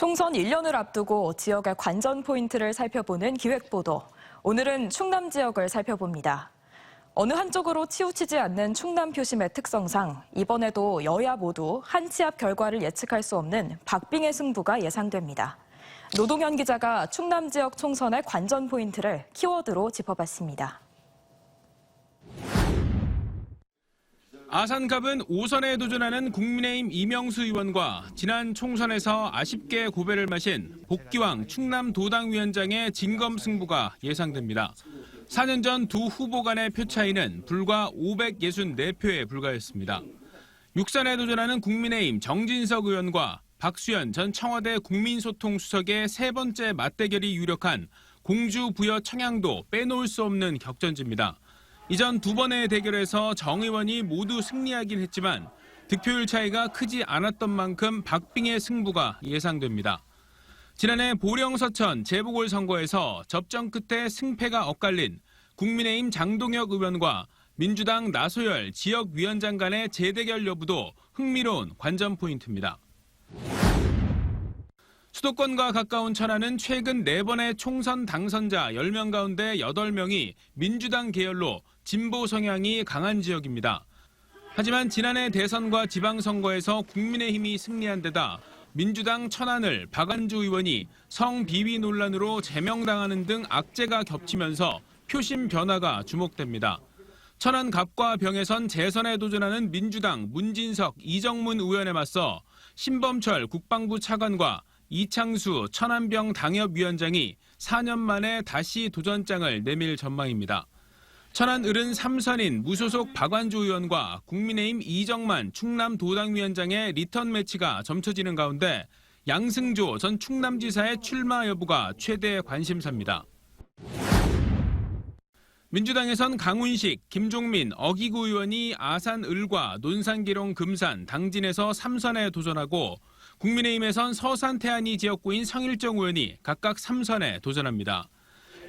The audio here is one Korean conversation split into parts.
총선 1년을 앞두고 지역의 관전 포인트를 살펴보는 기획보도. 오늘은 충남 지역을 살펴봅니다. 어느 한쪽으로 치우치지 않는 충남 표심의 특성상 이번에도 여야 모두 한 치 앞 결과를 예측할 수 없는 박빙의 승부가 예상됩니다. 노동현 기자가 충남 지역 총선의 관전 포인트를 키워드로 짚어봤습니다. 아산갑은 5선에 도전하는 국민의힘 이명수 의원과 지난 총선에서 아쉽게 고배를 마신 복기왕 충남 도당위원장의 진검 승부가 예상됩니다. 4년 전 두 후보 간의 표 차이는 불과 564표에 불과했습니다. 6선에 도전하는 국민의힘 정진석 의원과 박수현 전 청와대 국민소통수석의 세 번째 맞대결이 유력한 공주 부여 청양도 빼놓을 수 없는 격전지입니다. 이전 두 번의 대결에서 정 의원이 모두 승리하긴 했지만 득표율 차이가 크지 않았던 만큼 박빙의 승부가 예상됩니다. 지난해 보령 서천 재보궐선거에서 접전 끝에 승패가 엇갈린 국민의힘 장동혁 의원과 민주당 나소열 지역위원장 간의 재대결 여부도 흥미로운 관전 포인트입니다. 수도권과 가까운 천안은 최근 4번의 총선 당선자 10명 가운데 8명이 민주당 계열로 진보 성향이 강한 지역입니다. 하지만 지난해 대선과 지방선거에서 국민의힘이 승리한 데다 민주당 천안을 박안주 의원이 성비위 논란으로 제명당하는 등 악재가 겹치면서 표심 변화가 주목됩니다. 천안 갑과 병에선 재선에 도전하는 민주당 문진석, 이정문 의원에 맞서 신범철 국방부 차관과 이창수 천안병 당협위원장이 4년 만에 다시 도전장을 내밀 전망입니다. 천안 을은 3선인 무소속 박완주 의원과 국민의힘 이정만 충남 도당위원장의 리턴 매치가 점쳐지는 가운데 양승조 전 충남지사의 출마 여부가 최대 관심사입니다. 민주당에선 강훈식, 김종민, 어기구 의원이 아산 을과 논산기룡 금산, 당진에서 3선에 도전하고 국민의힘에선 서산 태안이 지역구인 성일정 의원이 각각 3선에 도전합니다.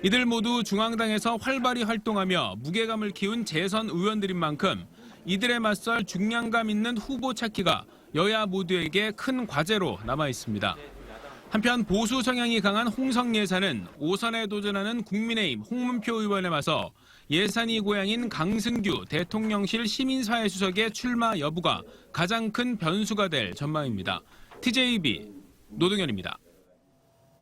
이들 모두 중앙당에서 활발히 활동하며 무게감을 키운 재선 의원들인 만큼 이들에 맞설 중량감 있는 후보 찾기가 여야 모두에게 큰 과제로 남아 있습니다. 한편 보수 성향이 강한 홍성 예산은 5선에 도전하는 국민의힘 홍문표 의원에 맞서 예산이 고향인 강승규 대통령실 시민사회 수석의 출마 여부가 가장 큰 변수가 될 전망입니다. TJB 노동현입니다.